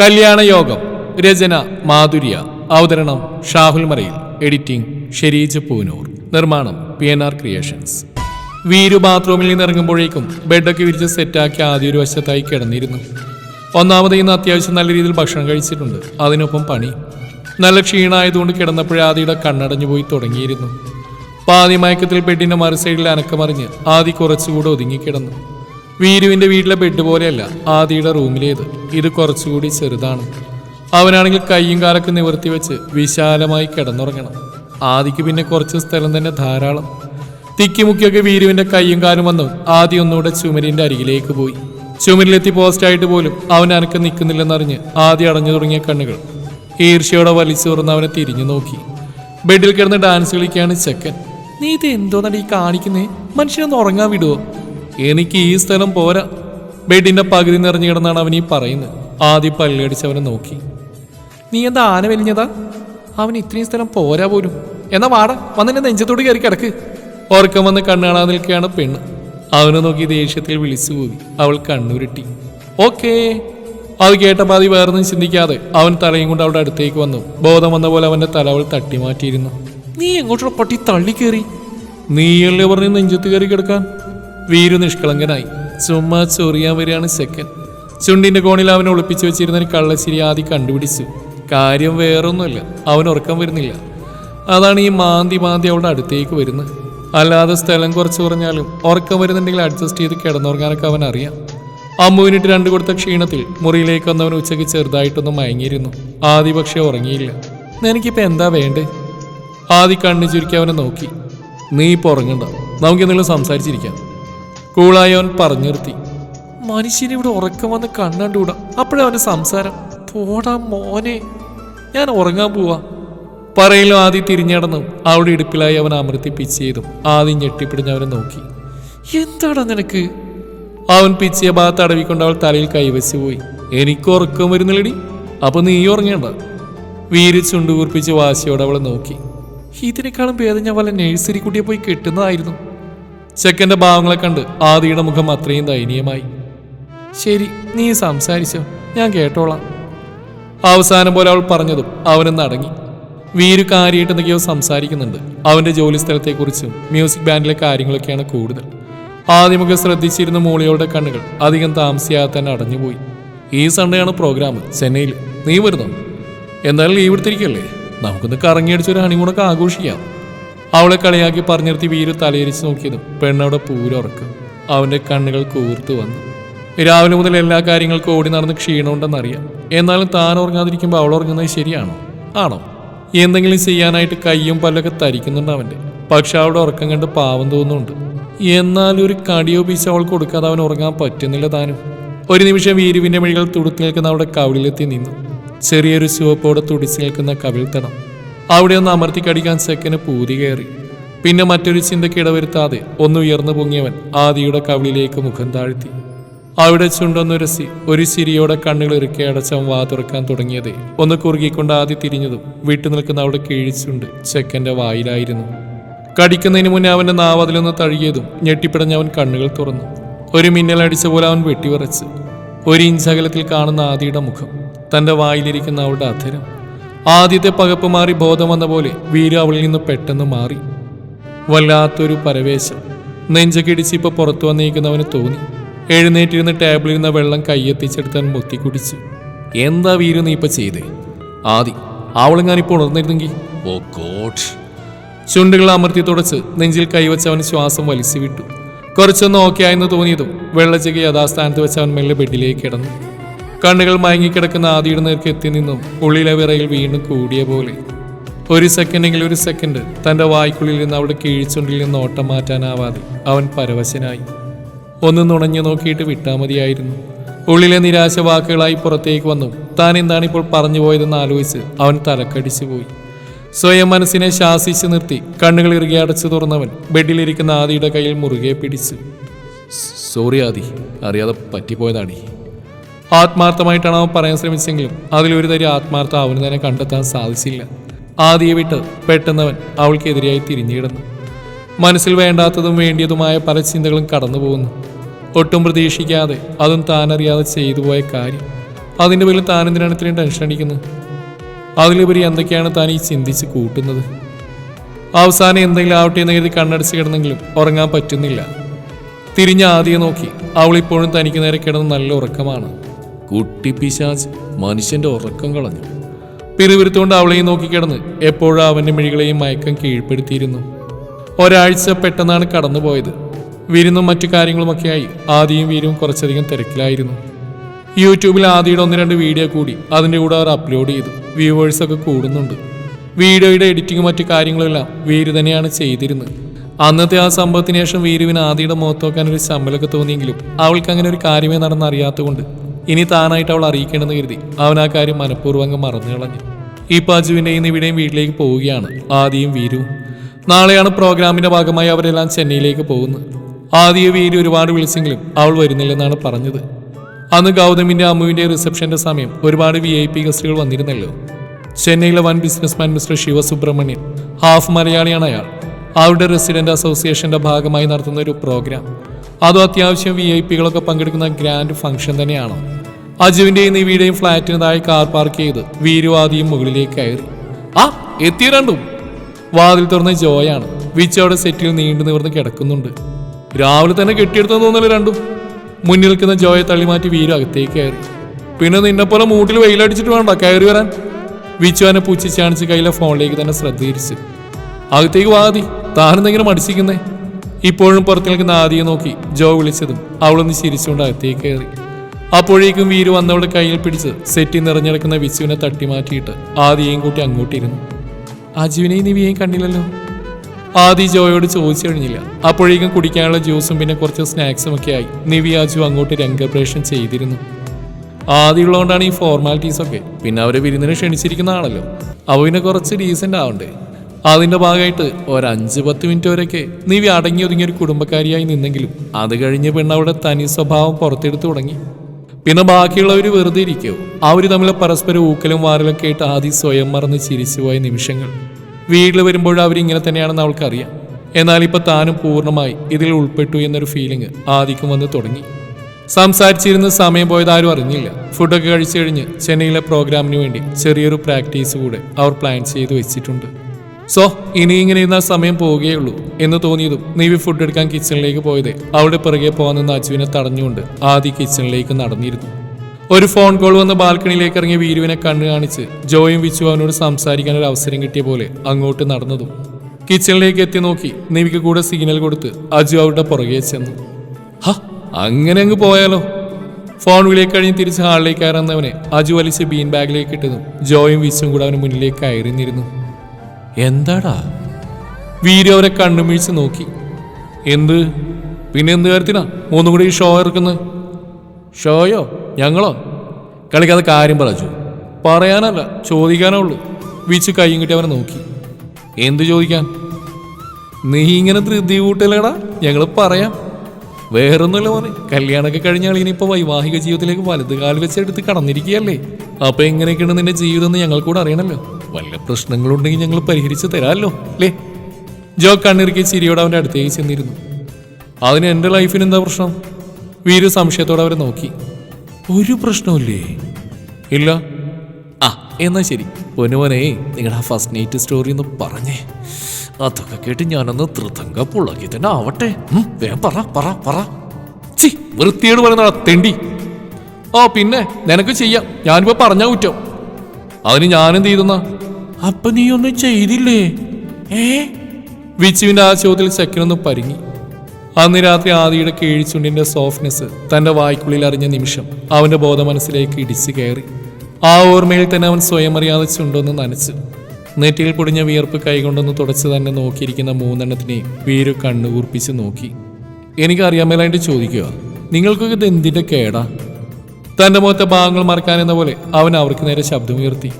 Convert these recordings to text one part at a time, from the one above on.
കല്യാണ യോഗം രചന മാധുര്യ അവതരണം ഷാഹുൽ മറയിൽ എഡിറ്റിംഗ് ഷെരീജ് പൂനൂർ നിർമ്മാണം P N R creations Veeru ബാത്റൂമിൽ നിന്ന് ഇറങ്ങുമ്പോഴേക്കും ബെഡൊക്കെ വിരിച്ച് സെറ്റാക്കി ആദ്യ ഒരു വശത്തായി കിടന്നിരുന്നു. ഒന്നാമത് ഇന്ന് അത്യാവശ്യം നല്ല രീതിയിൽ ഭക്ഷണം കഴിച്ചിട്ടുണ്ട് അതിനൊപ്പം പണി. നല്ല ക്ഷീണമായതുകൊണ്ട് കിടന്നപ്പോഴേ ആദിയുടെ കണ്ണടഞ്ഞു പോയി തുടങ്ങിയിരുന്നു. പാതി മയക്കത്തിൽ ബെഡിന്റെ മറുസൈഡിൽ അനക്കമറിഞ്ഞ് ആദി കുറച്ചുകൂടെ ഒതുങ്ങിക്കിടന്നു വീരുവിന്റെ വീട്ടിലെ ബെഡ് പോലെയല്ല ആദിയുടെ റൂമിലേത് ഇത് കുറച്ചുകൂടി ചെറുതാണ്. അവനാണെങ്കിൽ കൈയും കാലൊക്കെ നിവർത്തി വെച്ച് വിശാലമായി കിടന്നുറങ്ങണം. ആദിക്ക് പിന്നെ കുറച്ച് സ്ഥലം തന്നെ ധാരാളം. തിക്കിമുക്കിയൊക്കെ വീരുവിന്റെ കയ്യും കാലും വന്നു ആദി ഒന്നുകൂടെ ചുമരിന്റെ അരികിലേക്ക് പോയി. ചുമരിലെത്തി പോസ്റ്റായിട്ട് പോലും അവൻ അനക്ക് നിൽക്കുന്നില്ലെന്നറിഞ്ഞ് ആദ്യം അടഞ്ഞു തുടങ്ങിയ കണ്ണുകൾ. ഈർഷ്യയോടെ വലിച്ചു തുറന്ന് അവനെ തിരിഞ്ഞു നോക്കി. ബെഡിൽ കിടന്ന് ഡാൻസ് കളിക്കുകയാണ് ചെക്കൻ. നീ ഇത് എന്തോന്നാണ് ഈ കാണിക്കുന്നേ? മനുഷ്യനൊന്ന് ഉറങ്ങാൻ വിടുവോ? എനിക്ക് ഈ സ്ഥലം പോരാ. ബെഡിന്റെ പകുതി നിറഞ്ഞു കിടന്നാണ് അവൻ ഈ പറയുന്നത്. ആദ്യം പല്ലടിച്ച് അവനെ നോക്കി. നീ എന്താ ആന വലിഞ്ഞതാ? അവൻ ഇത്രയും സ്ഥലം പോരാ പോലും. എന്നാ വാട വന്നിന്റെ നെഞ്ചത്തോട് കയറി കിടക്ക്. ഉറക്കം വന്ന് കണ്ണാണാ നിൽക്കുകയാണ് പെണ്ണ്. അവനെ നോക്കി ദേഷ്യത്തിൽ വിളിച്ചു പോയി അവൾ കണ്ണുരുട്ടി. ഓക്കേ. അത് കേട്ട പാതി വേറൊന്നും ചിന്തിക്കാതെ അവൻ തലയും കൊണ്ട് അവളുടെ അടുത്തേക്ക് വന്നു. ബോധം വന്ന പോലെ അവന്റെ തല അവൾ തട്ടി മാറ്റിയിരുന്നു നീ എങ്ങോട്ടുള്ള പട്ടി തള്ളി കയറി നീയല്ലേ പറഞ്ഞ് നെഞ്ചത്ത് കയറി കിടക്കാൻ? വീരു നിഷ്കളങ്കനായി. ചുമ്മാ ചൊറിയാൻ വരികയാണ് സെക്കൻ. ചുണ്ടിന്റെ കോണിൽ അവനെ ഒളിപ്പിച്ചു വെച്ചിരുന്ന കള്ളശ്ശേരി ആദ്യം കണ്ടുപിടിച്ചു. കാര്യം വേറൊന്നുമില്ല. അവൻ ഉറക്കം വരുന്നില്ല. അതാണ് ഈ മാന്തി മാന്തി അവളുടെ അടുത്തേക്ക് വരുന്നത്. അല്ലാതെ സ്ഥലം കുറച്ച് കുറഞ്ഞാലും ഉറക്കം വരുന്നുണ്ടെങ്കിൽ അഡ്ജസ്റ്റ് ചെയ്ത് കിടന്നുറങ്ങാനൊക്കെ അവൻ അറിയാം. അമ്മുവിനിട്ട് രണ്ടു കൊടുത്ത ക്ഷീണത്തിൽ മുറിയിലേക്ക് വന്നവൻ ഉച്ചയ്ക്ക് ചെറുതായിട്ടൊന്ന് മയങ്ങിയിരുന്നു. ആദി പക്ഷേ ഉറങ്ങിയില്ല. എനിക്കിപ്പോൾ എന്താ വേണ്ടേ? ആദി കണ്ണു ചുരുക്കി അവനെ നോക്കി. നീ ഇപ്പോൾ ഉറങ്ങണ്ട. നമുക്ക് എന്തെങ്കിലും സംസാരിച്ചിരിക്കാം. കൂളായി അവൻ പറഞ്ഞു നിർത്തി മനുഷ്യന് ഇവിടെ ഉറക്കം വന്ന് കണ്ണണ്ടുകൂടാ അപ്പോഴവന്റെ സംസാരം. പോടാ മോനെ. ഞാൻ ഉറങ്ങാൻ പോവാ. പറയിലും ആദ്യം തിരിഞ്ഞടന്നു. അവിടെ ഇടുപ്പിലായി അവൻ അമർത്തി പിച്ച് ചെയ്തും. ആദ്യം ഞെട്ടിപ്പിടിഞ്ഞ് അവനെ നോക്കി. എന്താടാ നിനക്ക്? അവൻ പിച്ചിയ ഭാഗത്ത് അടവിക്കൊണ്ട് അവൾ തലയിൽ കൈവച്ച് പോയി. എനിക്ക് ഉറക്കം വരുന്നില്ലടി. അപ്പൊ നീ ഉറങ്ങേണ്ട. വീര് ചുണ്ടുകൂർപ്പിച്ച് വാശിയോടെ അവളെ നോക്കി. ഇതിനേക്കാളും ഭേദം ഞാൻ വല്ല നേഴ്സറി കുട്ടിയെ പോയി കെട്ടുന്നതായിരുന്നു. ചെക്കന്റെ ഭാവങ്ങളെ കണ്ട് ആദിയുടെ മുഖം അത്രയും ദയനീയമായി. ശരി നീ സംസാരിച്ചോ ഞാൻ കേട്ടോളാം. അവസാനം പോലെ അവൾ പറഞ്ഞതും അവനൊന്ന് അടങ്ങി വീരു കാര്യമായിട്ട് എന്തൊക്കെയോ സംസാരിക്കുന്നുണ്ട്. അവന്റെ ജോലി സ്ഥലത്തെക്കുറിച്ചും മ്യൂസിക് ബാൻഡിലെ കാര്യങ്ങളൊക്കെയാണ് കൂടുതൽ. ആദ്യമൊക്കെ ശ്രദ്ധിച്ചിരുന്ന മോളിയോളുടെ കണ്ണുകൾ അധികം താമസിയാതെ തന്നെ അടഞ്ഞുപോയി. ഈ സൺഡേയാണ് പ്രോഗ്രാം ചെന്നൈയിൽ. നീ വരുന്നു? എന്തായാലും ലീവ് എടുത്തിരിക്കല്ലേ? നമുക്കൊന്ന് കറങ്ങിയടിച്ചൊരു ഹണിമൂണൊക്കെ ആഘോഷിക്കാം. അവളെ കളിയാക്കി പറഞ്ഞിർത്തി വീര് തലയിരിച്ച് നോക്കിയതും പെണ്ണവിടെ പൂരുറക്കും. അവന്റെ കണ്ണുകൾ കൂർത്തു വന്നു. രാവിലെ മുതൽ എല്ലാ കാര്യങ്ങൾക്കും ഓടി നടന്ന് ക്ഷീണമുണ്ടെന്നറിയാം. എന്നാലും താൻ ഉറങ്ങാതിരിക്കുമ്പോൾ അവൾ ഉറങ്ങുന്നത് ശരിയാണോ? ആണോ? എന്തെങ്കിലും ചെയ്യാനായിട്ട് കയ്യും പല്ലൊക്കെ തരിക്കുന്നുണ്ട് അവന്റെ പക്ഷെ അവളുടെ ഉറക്കം കണ്ട് പാവം തോന്നുന്നുണ്ട്. എന്നാലും ഒരു കടിയോ പീസ് അവൾ കൊടുക്കാതെ അവൻ ഉറങ്ങാൻ പറ്റുന്നില്ല താനും. ഒരു നിമിഷം വീരുവിന്റെ മിഴികൾ തുടുത്തി നിൽക്കുന്ന അവളുടെ കവിളിലെത്തി നിന്നു. ചെറിയൊരു ചുവപ്പോടെ തുടിച്ചു നിൽക്കുന്ന കവിൾ തടം അവിടെ ഒന്ന് അമർത്തി കടിക്കാൻ സെക്കന് പൂതി കയറി. പിന്നെ മറ്റൊരു ചിന്തയ്ക്ക് ഇടവരുത്താതെ ഒന്ന് ഉയർന്നു പൊങ്ങിയവൻ ആദിയുടെ കവിളിലേക്ക് മുഖം താഴ്ത്തി. അവിടെ ചുണ്ടൊന്നുരസി ഒരു ചിരിയോടെ കണ്ണുകൾ ഇറുക്കി അടച്ചവൻ വാ തുറക്കാൻ തുടങ്ങിയതേ. ഒന്ന് കുറുകിക്കൊണ്ട് ആദ്യ തിരിഞ്ഞതും വീട്ടു നിൽക്കുന്ന അവിടെ കീഴിച്ചുണ്ട് ചെക്കന്റെ വായിലായിരുന്നു. കടിക്കുന്നതിന് മുന്നേ അവന്റെ നാവതിലൊന്ന് തഴുകിയതും ഞെട്ടിപ്പിടഞ്ഞ് അവൻ കണ്ണുകൾ തുറന്നു. ഒരു മിന്നലടിച്ച പോലെ അവൻ വെട്ടിവിറച്ച്. ഒരു ഇഞ്ചകലത്തിൽ കാണുന്ന ആദിയുടെ മുഖം തന്റെ വായിലിരിക്കുന്ന അവളുടെ അധരം. ആദ്യത്തെ പകപ്പ് മാറി ബോധം വന്ന പോലെ വീര അവളിൽ നിന്ന് പെട്ടെന്ന് മാറി. വല്ലാത്തൊരു പരവേശം. നെഞ്ചക്കിടിച്ച് ഇപ്പൊ പുറത്തു വന്നിരിക്കുന്നവന് തോന്നി. എഴുന്നേറ്റിരുന്ന് ടേബിളിൽ നിന്ന് വെള്ളം കയ്യെത്തിച്ചെടുത്താൻ മുത്തി കുടിച്ചു എന്താ വീരു നീ ഇപ്പൊ ചെയ്തേ? ആദി അവളിങ്ങാനിപ്പോൾ ഉണർന്നിരുന്നെങ്കിൽ ഓ ഗോഡ്. ചുണ്ടുകൾ അമർത്തി തുടച്ച് നെഞ്ചിൽ കൈവച്ച് അവൻ ശ്വാസം വലിച്ചു വിട്ടു. കുറച്ചൊന്ന് ഓക്കെ ആയെന്ന് തോന്നിയതും വെള്ളച്ചയ്ക്ക് യഥാസ്ഥാനത്ത് വെച്ച് അവൻ മെല്ലെ ബെഡിലേക്ക് കിടന്നു. കണ്ണുകൾ മയങ്ങിക്കിടക്കുന്ന ആദിയുടെ നേർക്ക് എത്തി നിന്നും ഉള്ളിലെ വിറയിൽ വീണ്ടും കൂടിയ പോലെ. ഒരു സെക്കൻഡെങ്കിലും ഒരു സെക്കൻഡ് തന്റെ വായ്ക്കുള്ളിൽ നിന്ന് അവിടെ കീഴ്ച്ചുണ്ടിൽ നിന്ന് ഓട്ടം മാറ്റാനാവാതെ അവൻ പരവശനായി. ഒന്ന് നുണഞ്ഞു നോക്കിയിട്ട് വിട്ടാൽ മതിയായിരുന്നു. ഉള്ളിലെ നിരാശ വാക്കുകളായി പുറത്തേക്ക് വന്നു. താൻ എന്താണ് ഇപ്പോൾ പറഞ്ഞു പോയതെന്ന് ആലോചിച്ച് അവൻ തലക്കടിച്ചു പോയി. സ്വയം മനസ്സിനെ ശാസിച്ചു നിർത്തി കണ്ണുകൾ ഇറുകി അടച്ചു തുറന്നവൻ ബെഡിലിരിക്കുന്ന ആദിയുടെ കയ്യിൽ മുറുകെ പിടിച്ചു. സോറി ആദി അറിയാതെ പറ്റിപ്പോയതാടി ആത്മാർത്ഥമായിട്ടാണ് അവൻ പറയാൻ ശ്രമിച്ചെങ്കിലും അതിലൊരു തരി ആത്മാർത്ഥ അവന് തന്നെ കണ്ടെത്താൻ സാധിച്ചില്ല. ആദിയെ വിട്ട് പെട്ടെന്നവൻ അവൾക്കെതിരെയായി തിരിഞ്ഞിടുന്നു മനസ്സിൽ വേണ്ടാത്തതും വേണ്ടിയതുമായ പല ചിന്തകളും കടന്നു പോകുന്നു. ഒട്ടും പ്രതീക്ഷിക്കാതെ അതും താനറിയാതെ ചെയ്തു പോയ കാര്യം. അതിന്റെ പേരിൽ താൻ എന്തിനാണ് ഇത്രയും ടെൻഷൻ അടിക്കുന്നത് അതിലുപരി എന്തൊക്കെയാണ് താൻ ഈ ചിന്തിച്ച് കൂട്ടുന്നത്? അവസാനം എന്തെങ്കിലും ആവട്ടെ എന്ന് കരുതി കണ്ണടച്ച് കിടന്നെങ്കിലും ഉറങ്ങാൻ പറ്റുന്നില്ല. തിരിഞ്ഞ് ആദ്യം നോക്കി അവളിപ്പോഴും തനിക്ക് നേരെ കിടന്ന് നല്ല ഉറക്കമാണ്. കുട്ടി പിശാച്ച് മനുഷ്യന്റെ ഉറക്കം കളഞ്ഞു. പിറുവിരുത്തുകൊണ്ട് അവളെയും നോക്കിക്കിടന്ന് എപ്പോഴും അവന്റെ മിഴികളെയും മയക്കം കീഴ്പ്പെടുത്തിയിരുന്നു. ഒരാഴ്ച പെട്ടെന്നാണ് കടന്നുപോയത്. വിരുന്നും മറ്റു കാര്യങ്ങളുമൊക്കെയായി ആദിയും വീരും കുറച്ചധികം തിരക്കിലായിരുന്നു. യൂട്യൂബിൽ ആദിയുടെ ഒന്ന് രണ്ട് വീഡിയോ കൂടി അതിന്റെ കൂടെ അവർ അപ്ലോഡ് ചെയ്തു. വ്യൂവേഴ്സൊക്കെ കൂടുന്നുണ്ട്. വീഡിയോയുടെ എഡിറ്റിങ്ങും മറ്റു കാര്യങ്ങളെല്ലാം വീര് തന്നെയാണ് ചെയ്തിരുന്നത്. അന്നത്തെ ആ സംഭവത്തിന് ശേഷം വീരുവിന് ആദിയുടെ മുഖത്ത് നോക്കാൻ ഒരു ശമ്പലമൊക്കെ തോന്നിയെങ്കിലും അവൾക്ക് അങ്ങനെ ഒരു കാര്യമേ നടന്നറിയാത്തതുകൊണ്ട് ഇനി താനായിട്ട് അവൾ അറിയിക്കണമെന്ന് കരുതി അവൻ ആ കാര്യം മനഃപൂർവം മറന്നു കളഞ്ഞു. ഈ പജുവിന്റെയും ഇവിടെയും വീട്ടിലേക്ക് പോവുകയാണ് ആദിയും വീരുവും. നാളെയാണ് പ്രോഗ്രാമിന്റെ ഭാഗമായി അവരെല്ലാം ചെന്നൈയിലേക്ക് പോകുന്നത്. ആദ്യ വീര് ഒരുപാട് വിളിച്ചെങ്കിലും അവൾ വരുന്നില്ലെന്നാണ് പറഞ്ഞത്. അന്ന് ഗൗതമിന്റെ അമ്മുവിന്റെ റിസപ്ഷന്റെ സമയം ഒരുപാട് വി ഐ പി ഗസ്റ്റുകൾ വന്നിരുന്നല്ലോ. ചെന്നൈയിലെ വൻ ബിസിനസ്മാൻ മിസ്റ്റർ ശിവസുബ്രഹ്മണ്യൻ ഹാഫ് മലയാളിയാണ് അയാൾ. അവരുടെ റെസിഡന്റ് അസോസിയേഷന്റെ ഭാഗമായി നടത്തുന്ന ഒരു പ്രോഗ്രാം. അതും അത്യാവശ്യം വി ഐ പികളൊക്കെ പങ്കെടുക്കുന്ന ഗ്രാൻഡ് ഫംഗ്ഷൻ തന്നെയാണ്. അജുവിന്റെയും നിവിയുടെയും ഫ്ളാറ്റിന് താഴെ കാർ പാർക്ക് ചെയ്ത് വീരുവാദിയും മുകളിലേക്ക് കയറി. ആ എത്തിയ രണ്ടും? വാതിൽ തുറന്ന ജോയാണ്. വിച്ചോടെ സെറ്റിൽ നീണ്ടു നിവർന്ന് കിടക്കുന്നുണ്ട്. രാവിലെ തന്നെ കെട്ടിയെടുത്തെന്ന് തോന്നൽ രണ്ടും. മുന്നിൽ നിൽക്കുന്ന ജോയെ തള്ളിമാറ്റി വീരു അകത്തേക്ക് കയറി. പിന്നെ നിന്നെ പോലെ മൂട്ടിൽ വെയിലടിച്ചിട്ട് വേണ്ട കയറി വരാൻ. വിച്ചുവാനെ പൂച്ചി ചാണിച്ച് കയ്യിലെ ഫോണിലേക്ക് തന്നെ ശ്രദ്ധ തിരിച്ചു. അകത്തേക്ക് വാതി താനെന്തെങ്കിലും മടിച്ചിരിക്കുന്നേ? ഇപ്പോഴും പുറത്തു നിൽക്കുന്ന ആദിയെ നോക്കി ജോ വിളിച്ചതും അവളൊന്ന് ചിരിച്ചുകൊണ്ട് അകത്തേക്ക് കയറി. അപ്പോഴേക്കും വീരു വന്നവളുടെ കയ്യിൽ പിടിച്ച് സെറ്റി നിറഞ്ഞെടുക്കുന്ന വിശുവിനെ തട്ടി മാറ്റിയിട്ട് ആദിയെയും കൂട്ടി അങ്ങോട്ടിരുന്നു. അജുവിനെയും നിവിയെയും കണ്ടില്ലല്ലോ? ആദി ജോയോട് ചോദിച്ചു കഴിഞ്ഞില്ല അപ്പോഴേക്കും കുടിക്കാനുള്ള ജ്യൂസും പിന്നെ കുറച്ച് സ്നാക്സും ഒക്കെ ആയി നിവി അജു അങ്ങോട്ട് രംഗപ്രേഷൻ ചെയ്തിരുന്നു. ആദ്യമുള്ളതുകൊണ്ടാണ് ഈ ഫോർമാലിറ്റീസ് ഒക്കെ പിന്നെ അവരെ വിരുന്നിനെ ക്ഷണിച്ചിരിക്കുന്ന ആണല്ലോ അവ പിന്നെ കുറച്ച് ഡീസന്റ് ആവണ്ടേ? അതിന്റെ ഭാഗമായിട്ട് ഒരഞ്ച് പത്ത് മിനിറ്റ് വരെയൊക്കെ നീ അടങ്ങി ഒതുങ്ങിയ ഒരു കുടുംബക്കാരിയായി നിന്നെങ്കിലും അത് കഴിഞ്ഞ് പെണ്ണ് അവിടെ തനി സ്വഭാവം പുറത്തെടുത്ത് തുടങ്ങി. പിന്നെ ബാക്കിയുള്ളവർ വെറുതെ ഇരിക്കോ? അവർ തമ്മിൽ പരസ്പരം ഊക്കലും വാരലൊക്കെ ആയിട്ട് ആദ്യം സ്വയം മറന്ന് ചിരിച്ചുപോയ നിമിഷങ്ങൾ. വീട്ടിൽ വരുമ്പോൾ അവരിങ്ങനെ തന്നെയാണെന്ന് അവൾക്കറിയാം. എന്നാൽ ഇപ്പൊ താനും പൂർണമായി ഇതിൽ ഉൾപ്പെട്ടു എന്നൊരു ഫീലിംഗ് ആദിക്കും വന്ന് തുടങ്ങി. സംസാരിച്ചിരുന്ന സമയം പോയത് ആരും അറിഞ്ഞില്ല. ഫുഡൊക്കെ കഴിച്ചു കഴിഞ്ഞ് ചെന്നൈയിലെ പ്രോഗ്രാമിന് വേണ്ടി ചെറിയൊരു പ്രാക്ടീസ് കൂടെ അവർ പ്ലാൻ ചെയ്ത് വെച്ചിട്ടുണ്ട്. സോ ഇനി ഇങ്ങനെ ഇരുന്നാൽ സമയം പോവുകയുള്ളൂ എന്ന് തോന്നിയതും നീവി ഫുഡ് എടുക്കാൻ കിച്ചണിലേക്ക് പോയത് അവിടെ പിറകെ പോകാനെന്ന് അജുവിനെ തടഞ്ഞുകൊണ്ട് ആദ്യ കിച്ചണിലേക്ക് നടന്നിരുന്നു. ഒരു ഫോൺ കോൾ വന്ന് ബാൽക്കണിയിലേക്ക് ഇറങ്ങിയ വീരുവിനെ കണ്ണു കാണിച്ച് ജോയും വിച്ചു അവനോട് സംസാരിക്കാൻ ഒരു അവസരം കിട്ടിയ പോലെ അങ്ങോട്ട് നടന്നതും. കിച്ചണിലേക്ക് എത്തി നോക്കി നീവിക്ക് കൂടെ സിഗ്നൽ കൊടുത്ത് അജു അവരുടെ പുറകെ ചെന്നു. ഹ അങ്ങനെ അങ്ങ് പോയാലോ? ഫോൺ വിളിയെ കഴിഞ്ഞ് തിരിച്ച് ഹാളിലേക്ക് കയറുന്നവനെ അജു വലിച്ച് ബീൻ ബാഗിലേക്ക് ഇട്ടതും ജോയും വിച്ചും കൂടെ അവന് മുന്നിലേക്ക് കയറിന്നിരുന്നു എന്താടാ? വീരു അവരെ കണ്ണുമീഴ്ച നോക്കി. എന്ത്? പിന്നെ എന്ത് കാര്യത്തിനാ? മൂന്നും കൂടി ഈ ഷോ ഇറക്കുന്നത് ഷോയോ? ഞങ്ങളോ? കളിക്കാതെ കാര്യം പറഞ്ഞു പറയാനല്ല ചോദിക്കാനേ ഉള്ളൂ. വിച്ച് കൈയും കിട്ടി അവനെ നോക്കി. എന്ത് ചോദിക്കാൻ? നീ ഇങ്ങനെ ധൃതി കൂട്ടലടാ? ഞങ്ങൾ പറയാം. വേറൊന്നുമില്ല മോനെ. കല്യാണമൊക്കെ കഴിഞ്ഞാൽ ഇനിയിപ്പോൾ വൈവാഹിക ജീവിതത്തിലേക്ക് വലുത് കാൽ വെച്ചെടുത്ത് കടന്നിരിക്കുകയല്ലേ? അപ്പോൾ എങ്ങനെയൊക്കെയാണ് നിന്റെ ജീവിതം എന്ന് ഞങ്ങൾക്കൂടെ അറിയണമല്ലോ വല്ല പ്രശ്നങ്ങളുണ്ടെങ്കിൽ ഞങ്ങൾ പരിഹരിച്ച് തരാമല്ലോ അല്ലേ? ജോ കണ്ണിറുക്കി ചിരിയോട് അവന്റെ അടുത്തേക്ക് ചെന്നിരുന്നു. അതിന് എന്റെ ലൈഫിന് എന്താ പ്രശ്നം? വീര് സംശയത്തോടെ അവരെ നോക്കി. ഒരു പ്രശ്നമില്ലേ ഇല്ല. ആ എന്നാ ശരി. പൊന്നുമോനെ നിങ്ങളുടെ ആ ഫസ്റ്റ് നൈറ്റ് സ്റ്റോറി ഒന്ന് പറഞ്ഞേ. അതൊക്കെ കേട്ട് ഞാനൊന്ന് തൃതങ്ക പുളകി തന്നെ ആവട്ടെ. വേഗം പറ പറ പറ. ചി വൃത്തിയോട് പറയുന്ന തെണ്ടി. ഓ പിന്നെ നിനക്ക് ചെയ്യാം. ഞാനിപ്പോ പറഞ്ഞാ കുറ്റം. അതിന് ഞാനെന്ത് ചെയ്തെന്ന? അപ്പൊ നീ ഒന്നും ചെയ്തില്ലേ? ഏ? വിച്ചുവിന്റെ ആ ചോദ്യത്തിൽ സെക്കനൊന്ന് പരിങ്ങി. അന്ന് രാത്രി ആദിയുടെ കീഴ്ചുണ്ടിന്റെ സോഫ്റ്റ്നെസ് തന്റെ വായ്ക്കുള്ളിൽ അറിഞ്ഞ നിമിഷം അവന്റെ ബോധ മനസ്സിലേക്ക് ഇടിച്ചു കയറി. ആ ഓർമ്മയിൽ തന്നെ അവൻ സ്വയം അറിയാതെ ചുണ്ടൊന്ന് നനച്ചു. നെറ്റിയിൽ പൊടിഞ്ഞ വിയർപ്പ് കൈകൊണ്ടൊന്ന് തുടച്ച് തന്നെ നോക്കിയിരിക്കുന്ന മൂന്നെണ്ണത്തിനെ വീരു കണ്ണുകൂർപ്പിച്ച് നോക്കി. എനിക്കറിയാമേലായിട്ട് ചോദിക്കുക. നിങ്ങൾക്കൊക്കെ ഇത് എന്തിന്റെ കേടാ? തന്റെ മുഖത്തെ ഭാഗങ്ങൾ മറക്കാൻ എന്ന പോലെ അവൻ അവർക്ക് നേരെ ശബ്ദമുയർത്തി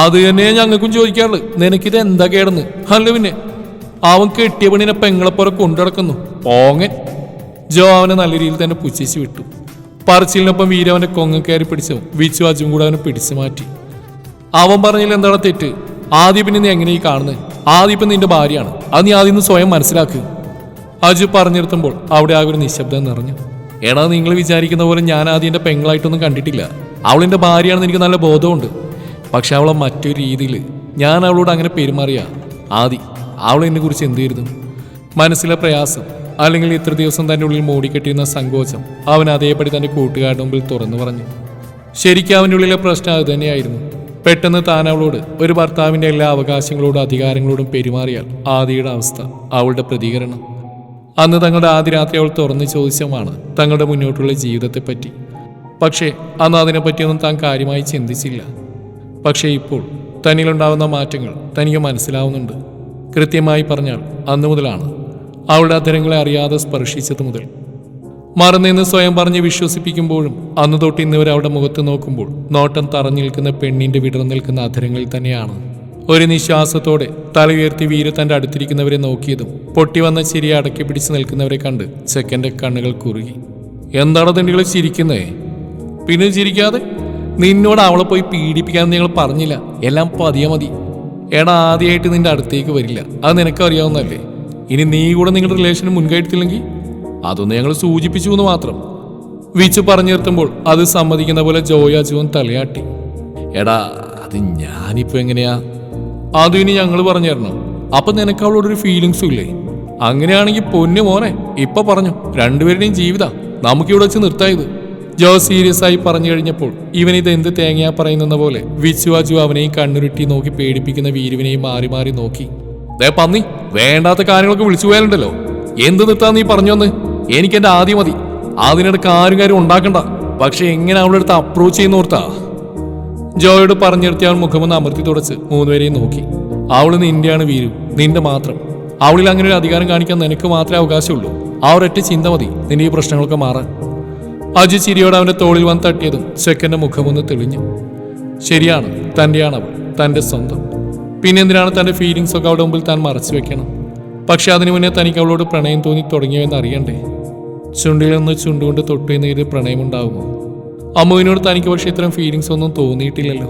അത് തന്നെ ഞങ്ങൾക്കും ചോദിക്കാറുള്ളു നിനക്കിത് എന്താ കേടെന്ന്? അല്ല പിന്നെ അവൻ കെട്ടിയ പെണ്ണിനെ പെങ്ങളെപ്പോലെ കൊണ്ടുനടക്കുന്നു ഓങ്ങൻ ജോ അവനെ നല്ല രീതിയിൽ തന്നെ പുച്ഛിച്ച് വിട്ടു. പറച്ചിലിനൊപ്പം വീര കൊങ്ങ കയറി പിടിച്ചു വിച്ചു അജും കൂടെ അവനെ പിടിച്ചു മാറ്റി. അവൻ പറഞ്ഞില്ല എന്താണ് തെറ്റ്? ആദ്യം പിന്നെ നീ എങ്ങനെ ഈ കാണുന്നത്? ആദ്യം ഇപ്പം നിന്റെ ഭാര്യയാണ്. അത് നീ ആദ്യം സ്വയം മനസ്സിലാക്കുക അജു പറഞ്ഞിരുത്തുമ്പോൾ അവിടെ ആകെ ഒരു നിശബ്ദം നിറഞ്ഞു. എടാ നിങ്ങൾ വിചാരിക്കുന്ന പോലെ ഞാൻ ആദ്യം എന്റെ പെങ്ങളായിട്ടൊന്നും കണ്ടിട്ടില്ല. അവളെന്റെ ഭാര്യയാണെന്ന് എനിക്ക് നല്ല ബോധമുണ്ട്. പക്ഷെ അവളെ മറ്റൊരു രീതിയിൽ ഞാൻ അവളോട് അങ്ങനെ പെരുമാറിയ. ആദി അവൾ എന്നെ കുറിച്ച് എന്ത് കരുതും മനസ്സിലെ പ്രയാസം അല്ലെങ്കിൽ ഇത്ര ദിവസം തന്റെ ഉള്ളിൽ മൂടിക്കെട്ടിയിരുന്ന സങ്കോചം അവൻ അതേപടി തന്റെ കൂട്ടുകാരുടെ മുമ്പിൽ തുറന്നു പറഞ്ഞു. ശരിക്കും അവന്റെ ഉള്ളിലെ പ്രശ്നം അത് തന്നെയായിരുന്നു. പെട്ടെന്ന് താൻ അവളോട് ഒരു ഭർത്താവിന്റെ എല്ലാ അവകാശങ്ങളോടും അധികാരങ്ങളോടും പെരുമാറിയാൽ ആദിയുടെ അവസ്ഥ അവളുടെ പ്രതികരണം. അന്ന് തങ്ങളുടെ ആദ്യ രാത്രി അവൾ തുറന്നു ചോദിച്ചതുമാണ് തങ്ങളുടെ മുന്നോട്ടുള്ള ജീവിതത്തെ ജീവിതത്തെപ്പറ്റി. പക്ഷേ അന്ന് അതിനെപ്പറ്റിയൊന്നും താൻ കാര്യമായി ചിന്തിച്ചില്ല. പക്ഷേ ഇപ്പോൾ തന്നിലുണ്ടാവുന്ന മാറ്റങ്ങൾ തനിക്ക് മനസ്സിലാവുന്നുണ്ട്. കൃത്യമായി പറഞ്ഞാൽ അന്നു മുതലാണ് അവളുടെ അധരങ്ങളെ അറിയാതെ സ്പർശിച്ചത് മുതൽ. മറന്നെന്ന് സ്വയം പറഞ്ഞ് വിശ്വസിപ്പിക്കുമ്പോഴും അന്ന് തൊട്ട് ഇന്നിവരവിടെ മുഖത്ത് നോക്കുമ്പോൾ നോട്ടം തറഞ്ഞു നിൽക്കുന്ന പെണ്ണിന്റെ വിടർന്നു നിൽക്കുന്ന അധരങ്ങളിൽ തന്നെയാണ്. ഒരു നിശ്വാസത്തോടെ തല ഉയർത്തി വീര് തന്റെ അടുത്തിരിക്കുന്നവരെ നോക്കിയതും പൊട്ടി വന്ന ചിരി അടക്കി പിടിച്ച് നിൽക്കുന്നവരെ കണ്ട് ചെക്കന്റെ കണ്ണുകൾ കുറുകി. എന്താണ് നിങ്ങൾ ചിരിക്കുന്നേ? പിന്നെ ചിരിക്കാതെ? നിന്നോട് അവളെ പോയി പീഡിപ്പിക്കാൻ നിങ്ങൾ പറഞ്ഞില്ല. എല്ലാം പതിയെ മതി. എടാ ആദ്യമായിട്ട് നിന്റെ അടുത്തേക്ക് വരില്ല. അത് നിനക്കറിയാവുന്നല്ലേ ഇനി നീ കൂടെ നിങ്ങളുടെ റിലേഷന് മുൻകൈട്ടില്ലെങ്കിൽ അതൊന്ന് ഞങ്ങൾ സൂചിപ്പിച്ചു എന്ന് മാത്രം. വിച്ചു പറഞ്ഞു നിർത്തുമ്പോൾ അത് സമ്മതിക്കുന്ന പോലെ ജോയാജുവൻ തലയാട്ടി. എടാ അത് ഞാനിപ്പോ എങ്ങനെയാ? അതും ഇനി ഞങ്ങൾ പറഞ്ഞു തരണം. അപ്പൊ നിനക്ക് അവളോടൊരു ഫീലിങ്സും ഇല്ലേ? അങ്ങനെയാണെങ്കിൽ പൊന്നു മോനെ ഇപ്പൊ പറഞ്ഞു. രണ്ടുപേരുടെയും ജീവിത. നമുക്കിവിടെ വെച്ച് നിർത്തായത്. ജോ സീരിയസ് ആയി പറഞ്ഞു കഴിഞ്ഞപ്പോൾ ഇവൻ ഇത് എന്ത് തേങ്ങയാ പറയുന്നെന്ന പോലെ വിച്ചു അജു അവനെയും കണ്ണുരുട്ടി നോക്കി പേടിപ്പിക്കുന്ന വീരുവിനെയും മാറി മാറി നോക്കി. ദേ പന്നി വേണ്ടാത്ത കാര്യങ്ങളൊക്കെ വിളിച്ചു പോയാലുണ്ടല്ലോ. എന്ത് നിർത്താ നീ പറഞ്ഞോന്ന് എനിക്ക് എന്റെ ആദ്യം മതി. അതിനിടക്ക് ആരും കാര്യം ഉണ്ടാക്കണ്ട. പക്ഷെ എങ്ങനെ അവളെടുത്ത് അപ്രോച്ച് ചെയ്യുന്ന ജോയോട് പറഞ്ഞിരുത്തി അവൾ മുഖമൊന്ന് അമർത്തി തുടച്ച് മൂന്നുപേരെയും നോക്കി. അവൾ നിന്റെയാണ് വീരു. നിന്റെ മാത്രം. അവളിൽ അങ്ങനെ ഒരു അധികാരം കാണിക്കാൻ നിനക്ക് മാത്രമേ അവകാശമുള്ളൂ. ആ ഒരൊറ്റ ചിന്ത മതി. നിന്റെ ഈ പ്രശ്നങ്ങളൊക്കെ മാറാൻ. അജു ചിരിയോട് അവന്റെ തോളിൽ വന്ന് തട്ടിയതും ചെക്കന്റെ മുഖമൊന്ന് തെളിഞ്ഞു. ശരിയാണ്. തന്റെയാണ് അവൾ. തന്റെ സ്വന്തം. പിന്നെന്തിനാണ് തന്റെ ഫീലിങ്സ് ഒക്കെ അവളുടെ മുമ്പിൽ താൻ മറച്ചു വെക്കണം? പക്ഷെ അതിനു മുന്നേ തനിക്ക് അവളോട് പ്രണയം തോന്നി തുടങ്ങിയവെന്ന് അറിയണ്ടേ ചുണ്ടിൽ നിന്ന് ചുണ്ടുകൊണ്ട് തൊട്ടു എന്ന് ഇത് പ്രണയമുണ്ടാകുമോ അമ്മുവിനോട് തനിക്ക് പക്ഷെ ഇത്തരം ഫീലിങ്സ് ഒന്നും തോന്നിയിട്ടില്ലല്ലോ.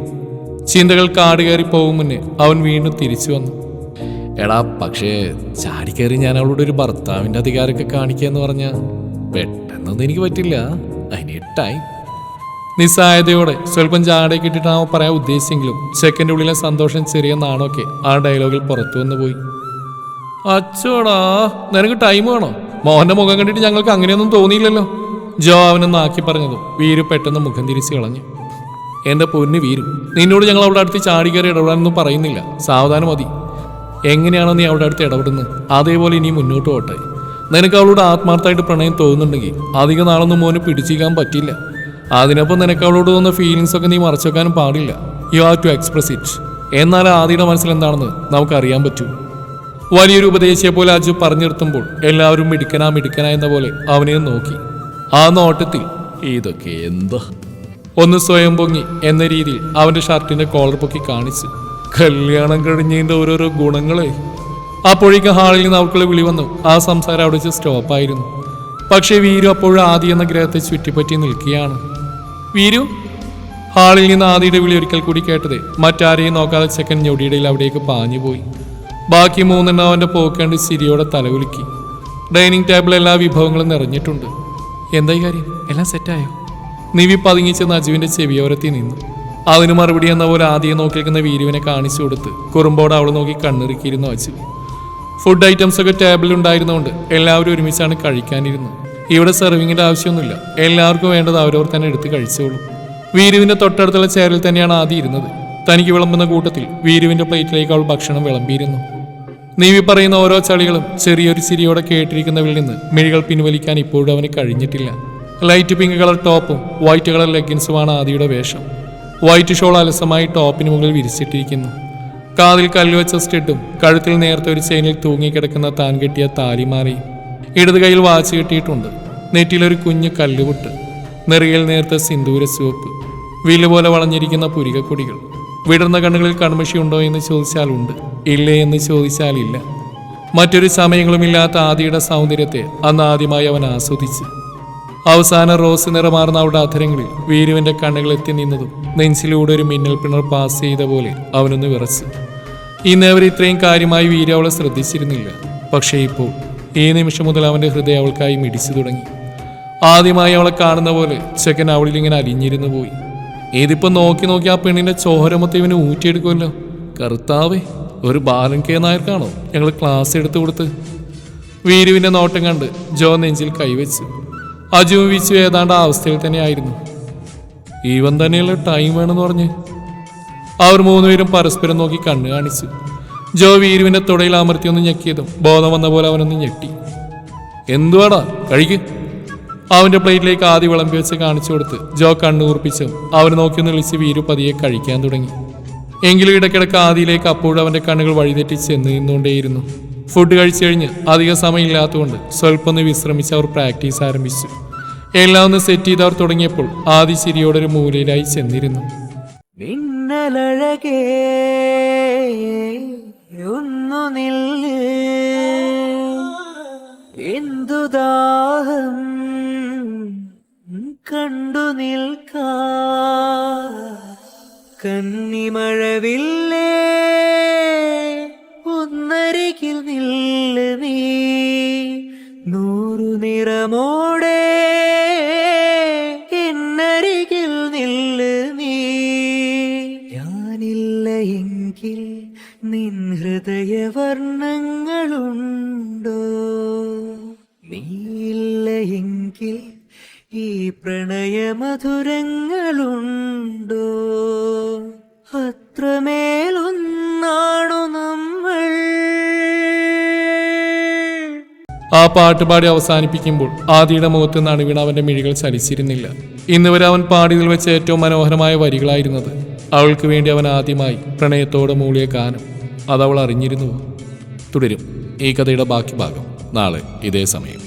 ചിന്തകൾ കാട് കയറി പോകും മുന്നേ അവൻ വീണ്ടും തിരിച്ചു വന്നു. എടാ പക്ഷേ ചാടിക്കയറി ഞാൻ അവളോട് ഒരു ഭർത്താവിന്റെ അധികാരമൊക്കെ കാണിക്കുക എന്ന് പറഞ്ഞാൽ പെട്ടെന്നൊന്നും എനിക്ക് പറ്റില്ല. അതിന് ടൈം നിസ്സായതയോടെ സ്വല്പം ചാടേക്ക് ഇട്ടിട്ടാണ് അവൻ പറയാൻ ഉദ്ദേശിച്ചെങ്കിലും സെക്കൻഡ് ഉള്ളിലെ സന്തോഷം ചെറിയ നാണമൊക്കെ ആ ഡയലോഗിൽ പുറത്തു വന്നു പോയി. അച്ചോടാ നിനക്ക് ടൈം വേണോ? മോഹന്റെ മുഖം കണ്ടിട്ട് ഞങ്ങൾക്ക് അങ്ങനെയൊന്നും തോന്നിയില്ലല്ലോ. ജോ അവനെന്ന് ആക്കി പറഞ്ഞതും വീരു പെട്ടെന്ന് മുഖം തിരിച്ചു കളഞ്ഞു. എന്റെ പൊന്ന് വീരു നിന്നോട് ഞങ്ങൾ അവിടെ അടുത്ത് ചാടി കയറി ഇടപെടാനൊന്നും പറയുന്നില്ല. സാവധാനം മതി. എങ്ങനെയാണോ നീ അവിടെ അടുത്ത് ഇടപെടുന്നത്? അതേപോലെ ഇനി മുന്നോട്ട് പോട്ടെ. നിനക്ക് അവളോട് ആത്മാർത്ഥമായിട്ട് പ്രണയം തോന്നുന്നുണ്ടെങ്കിൽ അധിക നാളൊന്നും മോന് പിടിച്ചിരിക്കാൻ പറ്റില്ല. അതിനൊപ്പം നിനക്ക് അവളോട് തോന്നുന്ന ഫീലിങ്സ് ഒക്കെ നീ മറച്ചു വെക്കാനും പാടില്ല. You have to express it എന്നാൽ ആദിയുടെ മനസ്സിൽ എന്താണെന്ന് നമുക്കറിയാൻ പറ്റൂ. വലിയൊരു ഉപദേശിയെ പോലെ അജു പറഞ്ഞു നിർത്തുമ്പോൾ എല്ലാവരും മിടുക്കനാ മിടുക്കനാ എന്ന പോലെ അവനെ നോക്കി. ആ നോട്ടത്തിൽ ഇതൊക്കെ എന്താ? ഒന്ന് സ്വയം പൊങ്ങി എന്ന രീതിയിൽ അവന്റെ ഷർട്ടിന്റെ കോളർ പൊക്കി കാണിച്ച് കല്യാണം കഴിഞ്ഞതിന്റെ ഓരോരോ ഗുണങ്ങളെ. അപ്പോഴേക്കും ഹാളിൽ നിന്ന് അവർക്കുള്ള വിളി വന്നു. ആ സംസാരം അവിടെ വെച്ച് സ്റ്റോപ്പായിരുന്നു പക്ഷേ വീരു അപ്പോഴും ആദി എന്ന ഗ്രഹത്തെ ചുറ്റിപ്പറ്റി നിൽക്കുകയാണ്. വീരു ഹാളിൽ നിന്ന് ആദിയുടെ വിളി ഒരിക്കൽ കൂടി കേട്ടത്. മറ്റാരെയും നോക്കാതെ ചെക്കൻ ഞൊടിയിടയിൽ അവിടേക്ക് പാഞ്ഞുപോയി ബാക്കി മൂന്നെണ്ണം അവന്റെ പോക്കേണ്ട ചിരിയോടെ തലകുലുക്കി. ഡൈനിങ് ടേബിൾ എല്ലാ വിഭവങ്ങളും നിറഞ്ഞിട്ടുണ്ട്. എന്തായി കാര്യം? എല്ലാം സെറ്റായോ? നിവി പതുങ്ങിച്ചെന്ന് ചെവി ഓരത്തി നിന്നു. അതിന് മറുപടി എന്ന പോലെ ആദ്യം നോക്കി നിൽക്കുന്ന വീരുവിനെ കാണിച്ചു കൊടുത്ത് കുറുമ്പോടെ അവൾ നോക്കി കണ്ണിറുക്കിയിരുന്നു അച്ചു ഫുഡ് ഐറ്റംസ് ഒക്കെ ടേബിളിൽ ഉണ്ടായിരുന്നുകൊണ്ട് എല്ലാവരും ഒരുമിച്ചാണ് കഴിക്കാനിരുന്നത്. ഇവിടെ സെർവിങ്ങിന്റെ ആവശ്യമൊന്നുമില്ല. എല്ലാവർക്കും വേണ്ടത് അവരവർ തന്നെ എടുത്ത് കഴിച്ചോളൂ. വീരുവിന്റെ തൊട്ടടുത്തുള്ള ചേരിൽ തന്നെയാണ് ആദ്യം ഇരുന്നത്. തനിക്ക് വിളമ്പുന്ന കൂട്ടത്തിൽ വീരുവിന്റെ പ്ലേറ്റിലേക്ക് അവൾ ഭക്ഷണം വിളമ്പിയിരുന്നു. നീവി പറയുന്ന ഓരോ ചളികളും ചെറിയൊരു ചിരിയോടെ കേട്ടിരിക്കുന്നവരിൽ നിന്ന് മിഴികൾ പിൻവലിക്കാൻ ഇപ്പോഴും അവന് കഴിഞ്ഞിട്ടില്ല. ലൈറ്റ് പിങ്ക് കളർ ടോപ്പും വൈറ്റ് കളർ ലെഗിൻസുമാണ് ആദിയുടെ വേഷം. വൈറ്റ് ഷോൾ അലസമായി ടോപ്പിന് മുകളിൽ വിരിച്ചിട്ടിരിക്കുന്നു. കാതിൽ കല്ലുവെച്ച സ്റ്റെഡും കഴുത്തിൽ നേരത്തെ ഒരു ചെയിനിൽ തൂങ്ങിക്കിടക്കുന്ന താൻ കെട്ടിയ താലിമാലയും ഇടത് കയ്യിൽ വാച്ച് കെട്ടിയിട്ടുണ്ട്. നെറ്റിലൊരു കുഞ്ഞു കല്ലുപൊട്ട്. നെറുകയിൽ നേരത്തെ സിന്ദൂര ചുവപ്പ് വില്ല് പോലെ വളഞ്ഞിരിക്കുന്ന പുരികക്കൊടികൾ. വിടർന്ന കണ്ണുകളിൽ കൺമഷി ഉണ്ടോ എന്ന് ചോദിച്ചാൽ ഉണ്ട് ഇല്ലേ എന്ന് ചോദിച്ചാൽ ഇല്ല മറ്റൊരു സമയങ്ങളുമില്ലാത്ത ആദിയുടെ സൗന്ദര്യത്തെ അന്ന് ആദ്യമായി അവൻ ആസ്വദിച്ചു. അവസാന റോസ് നിറമാർന്ന അവളുടെ അധരങ്ങളിൽ വീരുവിന്റെ കണ്ണുകൾ എത്തി നിന്നതും നെഞ്ചിലൂടെ ഒരു മിന്നൽ പിണർ പാസ് ചെയ്ത പോലെ അവനൊന്ന് വിറച്ചു. ഇന്ന് അവർ ഇത്രയും കാര്യമായി വീര അവളെ ശ്രദ്ധിച്ചിരുന്നില്ല. പക്ഷേ ഇപ്പോൾ ഈ നിമിഷം മുതൽ അവന്റെ ഹൃദയം അവൾക്കായി മിടിച്ചു തുടങ്ങി. ആദ്യമായി അവളെ കാണുന്ന പോലെ ചെക്കൻ അവളിൽ ഇങ്ങനെ അലിഞ്ഞിരുന്നു പോയി. ഇതിപ്പോ നോക്കി നോക്കി ആ പെണ്ണിന്റെ ചോരമൊത്തം ഇവന് ഊറ്റിയെടുക്കുമല്ലോ. കർത്താവേ ഒരു ബാലൻ കെ നായർക്കാണോ ഞങ്ങൾ ക്ലാസ് എടുത്തു കൊടുത്ത്? വീരുവിന്റെ നോട്ടം കണ്ട് ജോ നെഞ്ചിൽ കൈവച്ചു. അജുവും വിച്ചു ഏതാണ്ട് അവസ്ഥയിൽ തന്നെയായിരുന്നു. ഈവൻ തന്നെയുള്ള ടൈം വേണമെന്ന് പറഞ്ഞ്. അവർ മൂന്നുപേരും പരസ്പരം നോക്കി കണ്ണു കാണിച്ചു. ജോ വീരുവിന്റെ തുടയിൽ അമർത്തി ഒന്ന് ഞെക്കിയതും ബോധം വന്ന പോലെ അവനൊന്ന് ഞെട്ടി. എന്തുവാടാ കഴിക്ക്. അവന്റെ പ്ലേറ്റിലേക്ക് ആദ്യ വിളമ്പി വെച്ച് കാണിച്ചു കൊടുത്ത് ജോ കണ്ണൂർപ്പിച്ചു അവനെ നോക്കി നിളിച്ച് വീരു പതിയെ കഴിക്കാൻ തുടങ്ങി. എങ്കിലും ഇടയ്ക്കിടയ്ക്ക് ആദിയിലേക്ക് അപ്പോഴും അവന്റെ കണ്ണുകൾ വഴിതെറ്റി ചെന്ന് നിന്നുകൊണ്ടേയിരുന്നു. ഫുഡ് കഴിച്ചു കഴിഞ്ഞ് അധിക സമയം ഇല്ലാത്തതുകൊണ്ട് സ്വല്പം ഒന്ന് വിശ്രമിച്ച് അവർ പ്രാക്ടീസ് ആരംഭിച്ചു. എല്ലാം ഒന്ന് സെറ്റ് ചെയ്ത് അവർ തുടങ്ങിയപ്പോൾ ആദി ചിരിയോടൊരു മൂലയിലായി ചെന്നിരുന്നു. മിന്നലഴകേ എന്തു ദാഹം? കണ്ടു നിൽക്കാ. കന്നിമഴവില്ലേ ഒന്നരികിൽ നില്ല് നീ. നൂറു നിറമോടെ പ്രണയമധുരങ്ങളുണ്ടോ അത്രമേലൊന്നാണോ നമ്മൾ? ആ പാട്ട് പാടി അവസാനിപ്പിക്കുമ്പോൾ ആദിയുടെ മുഖത്ത് നിന്നാണ് വീണ അവന്റെ മിഴികൾ ചലിച്ചിരുന്നില്ല. ഇന്ന് വരെ അവൻ പാടിയതിൽ വെച്ച് ഏറ്റവും മനോഹരമായ വരികളായിരുന്നത് അവൾക്ക് വേണ്ടി അവൻ ആദ്യമായി പ്രണയത്തോടെ മൂളിയ ഗാനം. അതവൾ അറിഞ്ഞിരുന്നു തുടരും ഈ കഥയുടെ ബാക്കി ഭാഗം നാളെ ഇതേ സമയം.